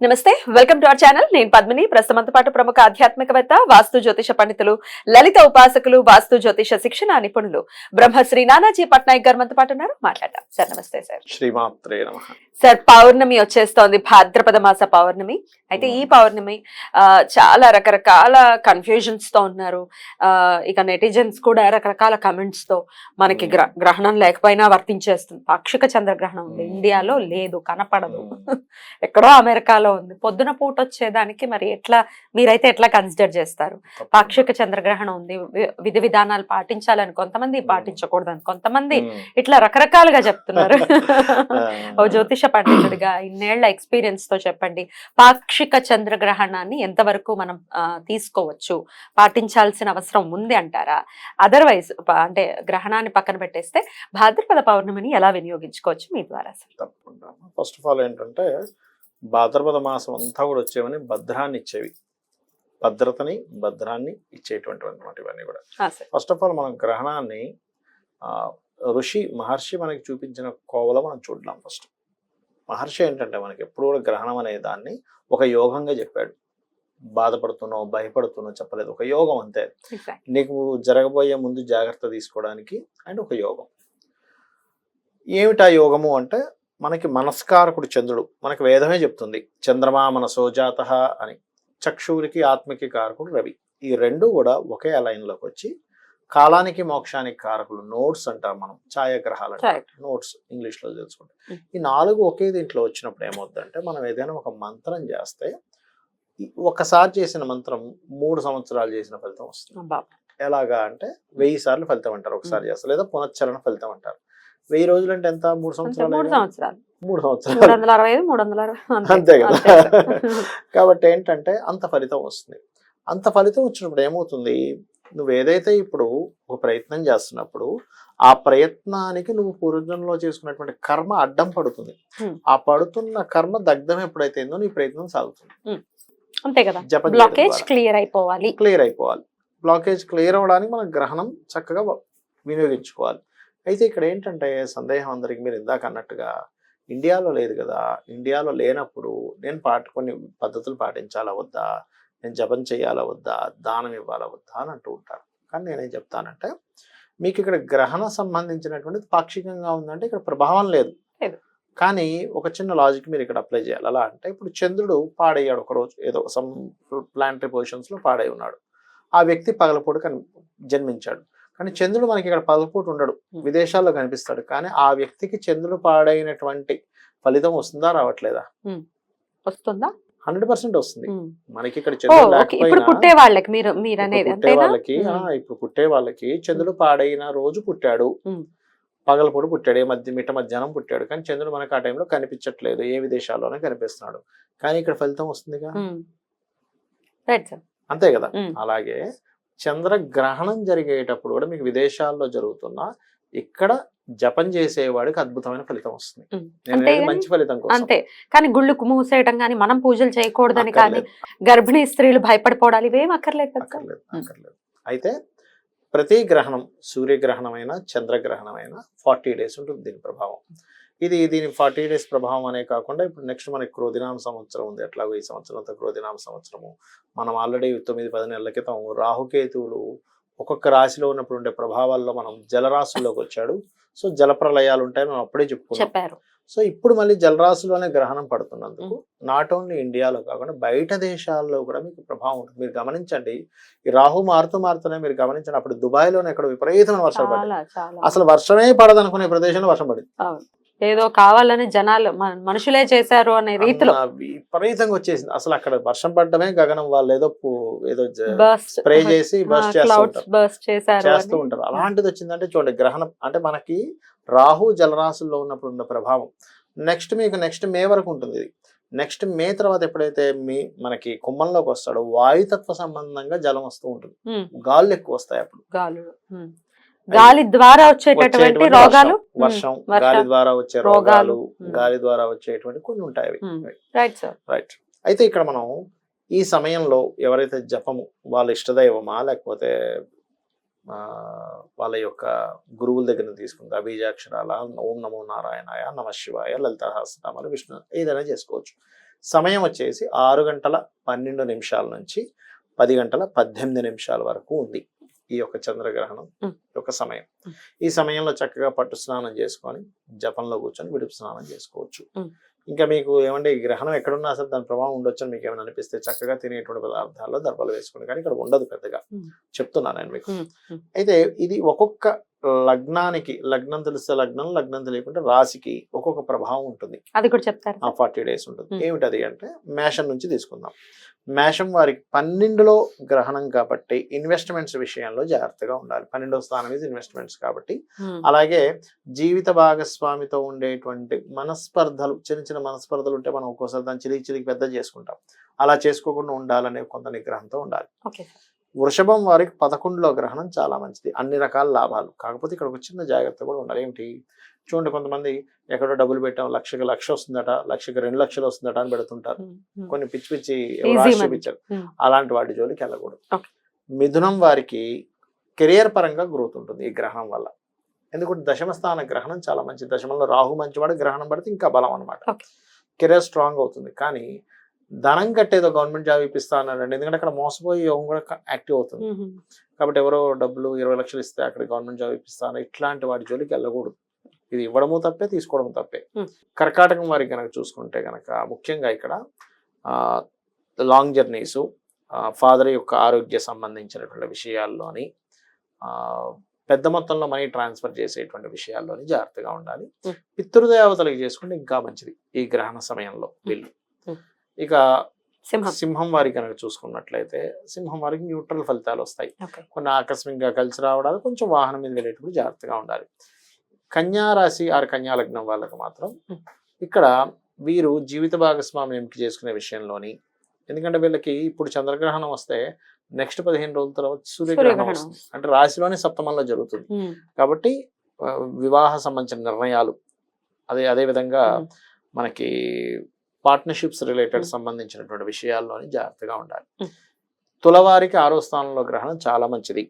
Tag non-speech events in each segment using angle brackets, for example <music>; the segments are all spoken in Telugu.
నమస్తే వెల్కమ్ టు అవర్ ఛానల్. నేను పద్మిని. ప్రస్తుతంతో పాటు ప్రముఖ ఆధ్యాత్మికవేత్త వాస్తు జ్యోతిష పండితులు లలిత ఉపాసకులు వాస్తు జ్యోతిష శిక్షణ నిపుణులు బ్రహ్మశ్రీ నానాజీ పట్నాయక్ గారు మనతో పాటు ఉన్నారు. మాట్లాడదాం. సార్ నమస్తే సార్. శ్రీమాత్రే నమ. సార్ పౌర్ణమి వచ్చేస్తోంది. భాద్రపద మాస పౌర్ణమి. అయితే ఈ పౌర్ణమి ఆ, చాలా రకరకాల కన్ఫ్యూజన్స్తో ఉన్నారు. ఇక నెటిజన్స్ కూడా రకరకాల కమెంట్స్తో మనకి గ్ర గ్రహణం లేకపోయినా వర్తించేస్తుంది. పాక్షిక చంద్రగ్రహణం ఉంది ఇండియాలో లేదు. కనపడదు. ఎక్కడో అమెరికాలో ఉంది. పొద్దున పూట వచ్చేదానికి మరి ఎట్లా మీరైతే ఎట్లా కన్సిడర్ చేస్తారు? పాక్షిక చంద్రగ్రహణం ఉంది. విధి విధానాలు పాటించాలని కొంతమంది పాటించకూడదని కొంతమంది ఇట్లా రకరకాలుగా చెప్తున్నారు. <laughs> ఓ జ్యోతిష పండితుడిగా ఇన్నేళ్ళ ఎక్స్పీరియన్స్తో చెప్పండి. పాక్షిక చంద్రగ్రహణాన్ని ఎంతవరకు మనం తీసుకోవచ్చు? పాటించాల్సిన అవసరం ఉంది అంటారా? అదర్వైజ్ అంటే గ్రహణాన్ని పక్కన పెట్టేస్తే భాద్రపద పౌర్ణమిని ఎలా వినియోగించుకోవచ్చు మీ ద్వారా సార్ తప్పకుండా. ఫస్ట్ ఆఫ్ ఆల్ ఏంటంటే భాద్రపద మాసం అంతా కూడా వచ్చేవని భద్రాన్ని ఇచ్చేవి. భద్రతని భద్రాన్ని ఇచ్చేటువంటి అనమాట ఇవన్నీ కూడా. ఫస్ట్ ఆఫ్ ఆల్ మనం గ్రహణాన్ని ఋషి మహర్షి మనకి చూపించిన కోవలో మనం చూడలేం ఫస్ట్ మహర్షి ఏంటంటే మనకి ఎప్పుడు కూడా గ్రహణం అనే దాన్ని ఒక యోగంగా చెప్పాడు. బాధపడుతున్నావు భయపడుతున్నావు చెప్పలేదు. ఒక యోగం అంతే. నీకు జరగబోయే ముందు జాగ్రత్త తీసుకోవడానికి అండ్ ఒక యోగం. ఏమిటా యోగము అంటే మనకి మనస్కారకుడు చంద్రుడు. మనకి వేదమే చెప్తుంది. చంద్రమా మనసోజాత అని. చక్షువులకి ఆత్మకి కారకుడు రవి. ఈ రెండు కూడా ఒకే లైన్లోకి వచ్చి కాలానికి మోక్షానికి కారకులు. నోట్స్ అంటాం మనం. ఛాయాగ్రహాలు. నోట్స్ ఇంగ్లీష్లో తెలుసుకుంటే. Mm. ఈ నాలుగు ఒకే దీంట్లో వచ్చినప్పుడు ఏమవుతుందంటే మనం ఏదైనా ఒక మంత్రం చేస్తే ఒకసారి చేసిన మంత్రం మూడు సంవత్సరాలు చేసిన ఫలితం వస్తుంది. ఎలాగా అంటే వెయ్యి సార్లు ఫలితం అంటారు. ఒకసారి చేస్తారు. లేదా పునశ్చరణ ఫలితం అంటారు. వెయ్యి రోజులు అంటే ఎంత? మూడు సంవత్సరాలు మూడు? సంవత్సరాలు. మూడు సంవత్సరాలు. <laughs> అంతే. కదా. <laughs> కాబట్టి ఏంటంటే అంత ఫలితం వస్తుంది. అంత ఫలితం వచ్చినప్పుడు ఏమవుతుంది? నువ్వు ఏదైతే ఇప్పుడు ఒక ప్రయత్నం చేస్తున్నప్పుడు ఆ ప్రయత్నానికి నువ్వు పూర్వజంలో చేసుకున్నటువంటి కర్మ అడ్డం పడుతుంది. ఆ పడుతున్న కర్మ దగ్ధం ఎప్పుడైతే నీ ప్రయత్నం సాగుతుంది. అంతే కదా. బ్లాకేజ్ క్లియర్ అయిపోవాలి. క్లియర్ అయిపోవాలి. బ్లాకేజ్ క్లియర్ అవ్వడానికి మనం గ్రహణం చక్కగా వినియోగించుకోవాలి. అయితే ఇక్కడ ఏంటంటే సందేహం అందరికి మీరు ఇందాక అన్నట్టుగా ఇండియాలో లేదు కదా. ఇండియాలో లేనప్పుడు నేను పాట కొన్ని పద్ధతులు పాటించాలా వద్దా? నేను జపం చేయాలా వద్దా? దానం ఇవ్వాలా వద్దా? అని అంటూ ఉంటారు. కానీ నేనేం చెప్తానంటే మీకు ఇక్కడ గ్రహణ సంబంధించినటువంటిది పాక్షికంగా ఉందంటే ఇక్కడ ప్రభావం లేదు. కానీ ఒక చిన్న లాజిక్ మీరు ఇక్కడ అప్లై చేయాలి. అలా అంటే ఇప్పుడు చంద్రుడు పాడయ్యాడు ఒక రోజు ఏదో సమ్ ప్లానటరీ పొజిషన్స్లో పాడై ఉన్నాడు. ఆ వ్యక్తి పగలపూట కని జన్మించాడు. కానీ చంద్రుడు మనకి ఇక్కడ పగలపూట ఉండడు. విదేశాల్లో కనిపిస్తాడు. కానీ ఆ వ్యక్తికి చంద్రుడు పాడైనటువంటి ఫలితం వస్తుందా రావట్లేదా? వస్తుందా? హండ్రెడ్ పర్సెంట్ వస్తుంది. మనకి ఇక్కడ ఇప్పుడు పుట్టే వాళ్ళకి మీరు మీరు ఇప్పుడు అనేది పుట్టే వాళ్ళకి ఆ, ఉమ్. ఇప్పుడు పుట్టే వాళ్ళకి చంద్రుడు పాడైన రోజు పుట్టాడు. పగలపూట పుట్టాడు. ఏ మధ్య మిట్ట మధ్యాహ్నం పుట్టాడు. కానీ చంద్రుడు మనకి ఆ టైంలో కనిపించట్లేదు. ఏ విదేశాల్లోనే కనిపిస్తున్నాడు. కానీ ఇక్కడ ఫలితం వస్తుందిగా? అంతే కదా. అలాగే చంద్రగ్రహణం జరిగేటప్పుడు కూడా మీకు విదేశాల్లో జరుగుతున్న ఇక్కడ జపం చేసేవాడికి అద్భుతమైన ఫలితం వస్తుంది. మంచి ఫలితం అంతే. కానీ గుళ్ళు మూసేయటం కానీ మనం పూజలు చేయకూడదని కానీ గర్భిణీ స్త్రీలు భయపడిపోవడాలు ఇవేం అక్కర్లేదు. అక్కర్లేదు. అయితే ప్రతి గ్రహణం సూర్యగ్రహణమైన చంద్రగ్రహణమైన ఫార్టీ డేస్ ఉంటుంది దీని ప్రభావం. ఇది దీని ఫార్టీ డేస్ ప్రభావం అనే కాకుండా ఇప్పుడు నెక్స్ట్ మనకి క్రోధినామ సంవత్సరం ఉంది. ఎట్లాగో ఈ సంవత్సరం అంతా క్రోధినామ సంవత్సరము. మనం ఆల్రెడీ తొమ్మిది పది నెలల క్రితం రాహుకేతువులు ఒక్కొక్క రాశిలో ఉన్నప్పుడు ఉండే ప్రభావాల్లో మనం జలరాశుల్లోకి వచ్చాడు. సో జలప్రలయాలు ఉంటాయని మనం అప్పుడే చెప్పుకున్నాం. సో ఇప్పుడు మళ్ళీ జలరాశిలోనే గ్రహణం పడుతున్నందుకు నాట్ ఓన్లీ ఇండియాలో కాకుండా బయట దేశాల్లో కూడా మీకు ప్రభావం ఉంటుంది. మీరు గమనించండి ఈ రాహు మారుతూ మారుతూనే మీరు గమనించండి. అప్పుడు దుబాయ్లోనే ఎక్కడ విపరీతమైన వర్షాలు చాలా అసలు వర్షమే పడదనుకునే ప్రదేశంలో వర్షం పడింది. ఏదో కావాలని జనాలు మన- మనుషులే చేశారు అనే రీతిలో. విపరీతంగా వచ్చేసింది. అసలు అక్కడ వర్షం పడ్డమే గగనం వాళ్ళు ఏదో ఏదో స్ప్రే చేసి బస్ చేస్తూ ఉంటారు. చేస్తూ అలాంటిది వచ్చిందంటే చూడండి గ్రహణం అంటే మనకి రాహు జలరాశుల్లో ఉన్నప్పుడు ఉన్న ప్రభావం. నెక్స్ట్ మీకు నెక్స్ట్ మే వరకు ఉంటుంది ఇది. నెక్స్ట్ మే తర్వాత ఎప్పుడైతే మీ మనకి కుమ్మంలోకి వస్తాడో వాయుతత్వ సంబంధంగా జలం వస్తూ ఉంటుంది. గాళ్ళు ఎక్కువ వస్తాయి అప్పుడు. గాలు. గాలి ద్వారా వచ్చేటటువంటి రోగాలు? వర్షం గాలి ద్వారా వచ్చే రోగాలు. గాలి ద్వారా వచ్చేటువంటి కొన్ని ఉంటాయి అవి. రైట్ సార్ రైట్ అయితే ఇక్కడ మనం ఈ సమయంలో ఎవరైతే జపము వాళ్ళ ఇష్టదైవమా లేకపోతే వాళ్ళ యొక్క గురువుల దగ్గర తీసుకుంటే బీజాక్షరాల ఓం నమో నారాయణాయ నమ శివాయ లలిత సహస్రనామాలు విష్ణు ఏదైనా చేసుకోవచ్చు. సమయం వచ్చేసి ఆరు గంటల పన్నెండు నిమిషాల నుంచి పది గంటల పద్దెనిమిది నిమిషాల వరకు ఉంది. ఈ యొక్క చంద్రగ్రహణం. యొక్క సమయం. ఈ సమయంలో చక్కగా పట్టు స్నానం చేసుకొని జపంలో కూర్చొని విడుపు స్నానం చేసుకోవచ్చు. ఇంకా మీకు ఏమంటే ఈ గ్రహణం ఎక్కడున్నా అసలు దాని ప్రభావం ఉండొచ్చు అని మీకు ఏమైనా అనిపిస్తే చక్కగా తినేటువంటి పదార్థాల్లో దర్భలు వేసుకోండి కానీ ఇక్కడ ఉండదు పెద్దగా. చెప్తున్నాను నేను మీకు. అయితే ఇది ఒక్కొక్క లగ్నానికి లగ్నం తెలిస్తే లగ్నం లగ్నం తెలియకుండా రాశికి ఒక్కొక్క ప్రభావం ఉంటుంది. అది కూడా చెప్తారు. ఆ ఫార్టీ డేస్ ఉంటుంది. ఏమిటది అంటే మేషం నుంచి తీసుకుందాం. మేషం వారికి పన్నెండులో గ్రహణం కాబట్టి ఇన్వెస్ట్మెంట్స్ విషయంలో జాగ్రత్తగా ఉండాలి. పన్నెండవ స్థానం ఇది ఇన్వెస్ట్మెంట్స్ కాబట్టి. అలాగే జీవిత భాగస్వామితో ఉండేటువంటి మనస్పర్ధలు చిన్న చిన్న మనస్పర్ధలు ఉంటే మనం ఒక్కోసారి దాన్ని చిలికి చిలికి పెద్ద చేసుకుంటాం. అలా చేసుకోకుండా ఉండాలనే కొంత నిగ్రహంతో ఉండాలి. ఓకే వృషభం వారికి పదకొండులో గ్రహణం చాలా మంచిది. అన్ని రకాల లాభాలు. కాకపోతే ఇక్కడ ఒక చిన్న జాగ్రత్త కూడా ఉండాలి. ఏమిటి చూడండి కొంతమంది ఎక్కడో డబ్బులు పెట్టాం లక్షకి లక్ష వస్తుందట లక్షకి రెండు లక్షలు వస్తుందట అని పెడుతుంటారు. కొన్ని పిచ్చి పిచ్చి. చూపించారు. అలాంటి వాటి జోలికి వెళ్ళకూడదు. మిథునం వారికి కెరియర్ పరంగా గ్రోత్ ఉంటుంది ఈ గ్రహణం వల్ల. ఎందుకంటే దశమ స్థాన గ్రహణం చాలా మంచిది. దశమంలో రాహు మంచివాడు గ్రహణం పడితే ఇంకా బలం అనమాట. కెరియర్ స్ట్రాంగ్ అవుతుంది. కానీ ధనం కట్టేదో గవర్నమెంట్ జాబ్ ఇప్పిస్తా అన్నాడండి. ఎందుకంటే అక్కడ మోసపోయి యోగం కూడా యాక్టివ్ అవుతుంది. కాబట్టి ఎవరో డబ్బులు ఇరవై లక్షలు ఇస్తే అక్కడ గవర్నమెంట్ జాబ్ ఇప్పిస్తాను ఇట్లాంటి వాటి జోలికి వెళ్ళకూడదు. ఇది ఇవ్వడము తప్పే తీసుకోవడం తప్పే. కర్కాటకం వారికి కనుక చూసుకుంటే కనుక ముఖ్యంగా ఇక్కడ లాంగ్ జర్నీసు ఫాదర్ యొక్క ఆరోగ్య సంబంధించినటువంటి విషయాల్లోని ఆ, పెద్ద మొత్తంలో మనీ ట్రాన్స్ఫర్ చేసేటువంటి విషయాల్లోని జాగ్రత్తగా ఉండాలి. పితృదేవతలకు చేసుకుంటే ఇంకా మంచిది ఈ గ్రహణ సమయంలో వీళ్ళు. ఇక సింహం. సింహం వారికి కనుక చూసుకున్నట్లయితే సింహం వారికి న్యూట్రల్ ఫలితాలు వస్తాయి. కొన్ని ఆకస్మికంగా కలిసి రావడాలు కొంచెం వాహనం మీద వెళ్ళేటప్పుడు జాగ్రత్తగా ఉండాలి. కన్యా రాశి ఆరు కన్యా లగ్నం వాళ్ళకి మాత్రం. ఇక్కడ వీరు జీవిత భాగస్వామిని ఎంపిక చేసుకునే విషయంలోని ఎందుకంటే వీళ్ళకి ఇప్పుడు చంద్రగ్రహణం వస్తే నెక్స్ట్ పదిహేను రోజుల తర్వాత సూర్యగ్రహణం వస్తుంది. అంటే రాశిలోనే సప్తమంలో జరుగుతుంది. కాబట్టి వివాహ సంబంధించిన నిర్ణయాలు అదే అదే విధంగా. మనకి పార్ట్నర్షిప్స్ రిలేటెడ్. సంబంధించినటువంటి విషయాల్లోని జాగ్రత్తగా ఉండాలి. తులవారికి ఆరో స్థానంలో గ్రహణం చాలా మంచిది.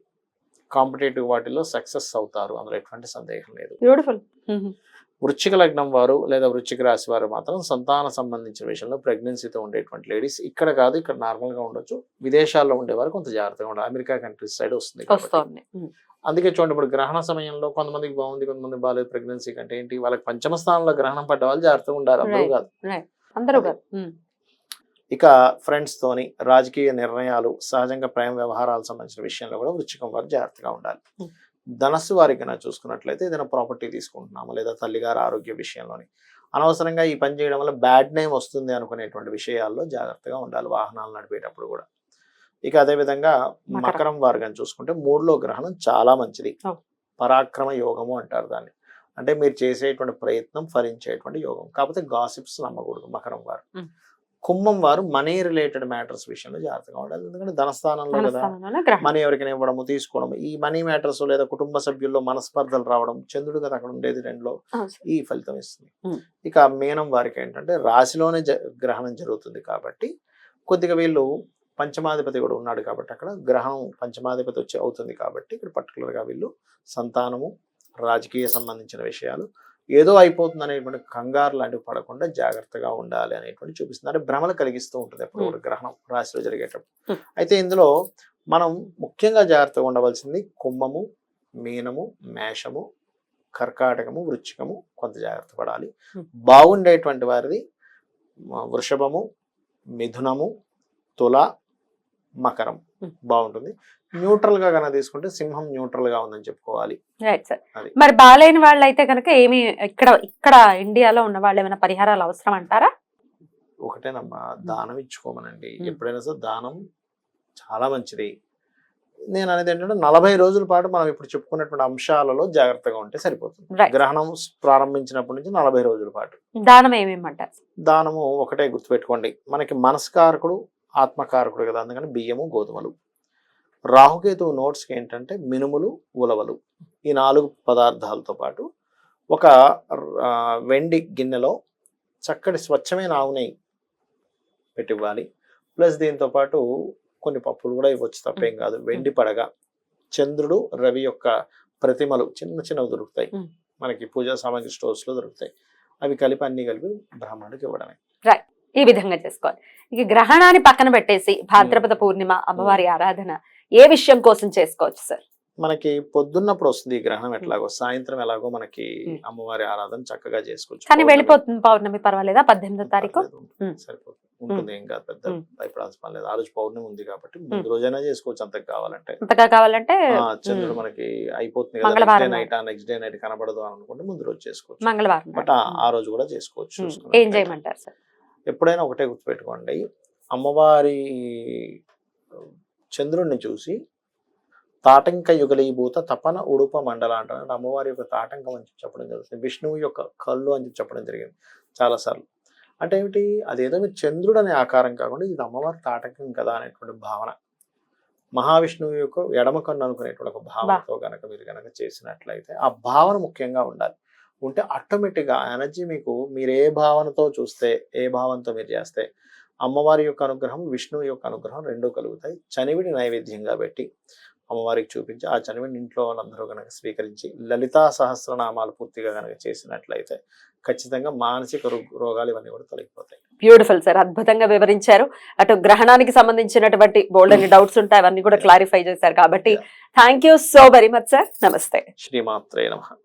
కాంపిటేటివ్ వాటిల్లో సక్సెస్ అవుతారు. అందులో ఎటువంటి సందేహం లేదు. బ్యూటిఫుల్ వృశ్చిక లగ్నం వారు లేదా వృశ్చిక రాశి వారు మాత్రం సంతాన సంబంధించిన విషయంలో ప్రెగ్నెన్సీతో ఉండేటువంటి లేడీస్ ఇక్కడ కాదు ఇక్కడ నార్మల్గా ఉండొచ్చు. విదేశాల్లో ఉండేవారు కొంత జాగ్రత్తగా ఉండాలి. అమెరికా కంట్రీస్ సైడ్ వస్తుంది. అందుకే చూడండి ఇప్పుడు గ్రహణ సమయంలో కొంతమందికి బాగుంది కొంతమంది బాగాలేదు ప్రెగ్నెన్సీ కంటే ఏంటి? వాళ్ళకి పంచమ స్థానంలో గ్రహణం పడ్డ వాళ్ళు జాగ్రత్తగా ఉండాలి. అందరూ. కాదు. అందరూ. ఇక ఫ్రెండ్స్ తోని రాజకీయ నిర్ణయాలు సహజంగా ప్రేమ వ్యవహారాలకు సంబంధించిన విషయంలో కూడా వృచ్చికం వారు జాగ్రత్తగా ఉండాలి. ధనస్సు వారికి చూసుకున్నట్లయితే ఏదైనా ప్రాపర్టీ తీసుకుంటున్నాము లేదా తల్లిగారి ఆరోగ్య విషయంలోని అనవసరంగా ఈ పని చేయడం వల్ల బ్యాడ్ నేమ్ వస్తుంది అనుకునేటువంటి విషయాల్లో జాగ్రత్తగా ఉండాలి వాహనాలు నడిపేటప్పుడు కూడా ఇక అదే విధంగా మకరం. వారు కనుక చూసుకుంటే మూడులో గ్రహణం చాలా మంచిది. పరాక్రమ యోగము అంటారు దాన్ని అంటే మీరు చేసేటువంటి ప్రయత్నం ఫలించేటువంటి యోగం. కాకపోతే గాసిప్స్ నమ్మకూడదు మకరం వారు. కుంభం వారు మనీ రిలేటెడ్ మ్యాటర్స్ విషయంలో జాగ్రత్తగా ఉండాలి. ఎందుకంటే ధనస్థానంలో కదా మనీ ఎవరికైనా ఇవ్వడము తీసుకోవడం ఈ మనీ మ్యాటర్స్ లేదా కుటుంబ సభ్యుల్లో మనస్పర్ధలు రావడం చంద్రుడు కదా అక్కడ ఉండేది రెండులో ఈ ఫలితం ఇస్తుంది. ఇక మీనం వారికి ఏంటంటే రాశిలోనే గ్రహణం జరుగుతుంది కాబట్టి కొద్దిగా వీళ్ళు పంచమాధిపతి కూడా ఉన్నాడు కాబట్టి అక్కడ గ్రహం పంచమాధిపతి వచ్చి అవుతుంది కాబట్టి ఇక్కడ particular గా వీళ్ళు సంతానము రాజకీయ సంబంధించిన విషయాలు. ఏదో అయిపోతుంది అనేటువంటి కంగారు లాంటివి పడకుండా జాగ్రత్తగా ఉండాలి అనేటువంటి చూపిస్తుంది. అంటే భ్రమలు కలిగిస్తూ ఉంటుంది ఎప్పుడు కూడా గ్రహణం రాశిలో జరిగేటప్పుడు. అయితే ఇందులో మనం ముఖ్యంగా జాగ్రత్తగా ఉండవలసింది కుంభము మీనము మేషము కర్కాటకము వృచ్చికము కొంత జాగ్రత్త పడాలి. బాగుండేటువంటి వారిది వృషభము మిథునము తుల మకరం. బాగుంటుంది. న్యూట్రల్గా కనుక తీసుకుంటే సింహం న్యూట్రల్గా ఉందని చెప్పుకోవాలి. Right sir. మరి బాలేని వాళ్ళు అయితే కనుక ఏమి ఇక్కడ ఇక్కడ ఇండియాలో ఉన్న వాళ్ళు ఏమైనా పరిహారాలు అవసరం అంటారా? ఒకటేనమ్మా దానం ఇచ్చుకోమనండి. ఎప్పుడైనా సరే దానం చాలా మంచిది. నేను అనేది ఏంటంటే నలభై రోజుల పాటు మనం ఇప్పుడు చెప్పుకున్నటువంటి అంశాలలో జాగ్రత్తగా ఉంటే సరిపోతుంది. గ్రహణం ప్రారంభించినప్పటి నుంచి నలభై రోజుల పాటు. దానం ఏమేమంటారు దానము ఒకటే గుర్తుపెట్టుకోండి. మనకి మనస్కారకుడు ఆత్మకారకుడు కదా అందుకని బియ్యము గోధుమలు. రాహుకేతు నోట్స్కి ఏంటంటే మినుములు ఉలవలు. ఈ నాలుగు పదార్థాలతో పాటు ఒక వెండి గిన్నెలో చక్కటి స్వచ్ఛమైన ఆవు నెయ్యి పెట్టివ్వాలి. ప్లస్ దీంతో పాటు కొన్ని పప్పులు కూడా ఇవ్వచ్చు తప్పేం కాదు. వెండి పడగ. చంద్రుడు రవి యొక్క ప్రతిమలు చిన్న చిన్నవి దొరుకుతాయి. మనకి పూజా సామాగ్రి స్టోర్స్లో దొరుకుతాయి. అవి కలిపి అన్ని కలిపి బ్రాహ్మణుడికి ఇవ్వడమే. ఈ విధంగా చేసుకోవాలి. ఇక గ్రహణాన్ని పక్కన పెట్టేసి భాద్రపద పూర్ణిమ అమ్మవారి ఆరాధన ఏ విషయం కోసం చేసుకోవచ్చు సార్? మనకి పొద్దున్నప్పుడు వస్తుంది ఈ గ్రహణం ఎట్లాగో సాయంత్రం ఎలాగో మనకి మ్మ్. అమ్మవారి ఆరాధన చక్కగా చేసుకోవచ్చు. కానీ వెళ్ళిపోతుంది పౌర్ణమి పర్వాలేదా? పద్దెనిమిదో తారీఖు. సరిపోతుంది. ఉంటుంది ఏం కాదు పెద్ద. భయపడాల్సిన పని లేదు. ఆ రోజు పౌర్ణమి ఉంది కాబట్టి ముందు రోజైనా చేసుకోవచ్చు అంతకు కావాలంటే. అంతగా కావాలంటే చంద్రుడు. మనకి అయిపోతుంది కదా day night next day night కనబడదు అని అనుకుంటే ముందు రోజు చేసుకోవచ్చు. మంగళవారం బట్ ఆ- రోజు కూడా చేసుకోవచ్చు. ఏం చేయమంటారు సార్? ఎప్పుడైనా ఒకటే గుర్తుపెట్టుకోండి. అమ్మవారి చంద్రుడిని చూసి తాటంక యుగలీభూత తపన ఉడుప మండల అంటారు. అంటే అమ్మవారి యొక్క తాటంకం అని చెప్పి చెప్పడం జరుగుతుంది. విష్ణువు యొక్క కళ్ళు అని చెప్పి చెప్పడం జరిగింది చాలాసార్లు అంటే ఏమిటి? అదేదో చంద్రుడు అనే ఆకారం కాకుండా ఇది అమ్మవారి తాటంకం కదా అనేటువంటి భావన. మహావిష్ణువు యొక్క ఎడమ కన్ను అనుకునేటువంటి ఒక భావనతో గనక మీరు గనక చేసినట్లయితే ఆ భావన ముఖ్యంగా ఉండాలి. ఉంటే ఆటోమేటిక్గా ఆ ఎనర్జీ మీకు మీరు ఏ భావనతో చూస్తే ఏ భావంతో మీరు చేస్తే అమ్మవారి యొక్క అనుగ్రహం విష్ణువు యొక్క అనుగ్రహం రెండూ కలుగుతాయి. చనివిడి నైవేద్యంగా పెట్టి అమ్మవారికి చూపించి ఆ చనివిడి ఇంట్లో వాళ్ళందరూ కనుక స్వీకరించి లలితా సహస్రనామాలు పూర్తిగా కనుక చేసినట్లయితే ఖచ్చితంగా మానసిక రోగాలు ఇవన్నీ కూడా తొలగిపోతాయి. బ్యూటిఫుల్ సార్ అద్భుతంగా వివరించారు. అటు గ్రహణానికి సంబంధించినటువంటి బోల్డ్ అని డౌట్స్ ఉంటాయి అవన్నీ కూడా క్లారిఫై చేశారు కాబట్టి thank so very much sir నమస్తే శ్రీమాత్రే నమ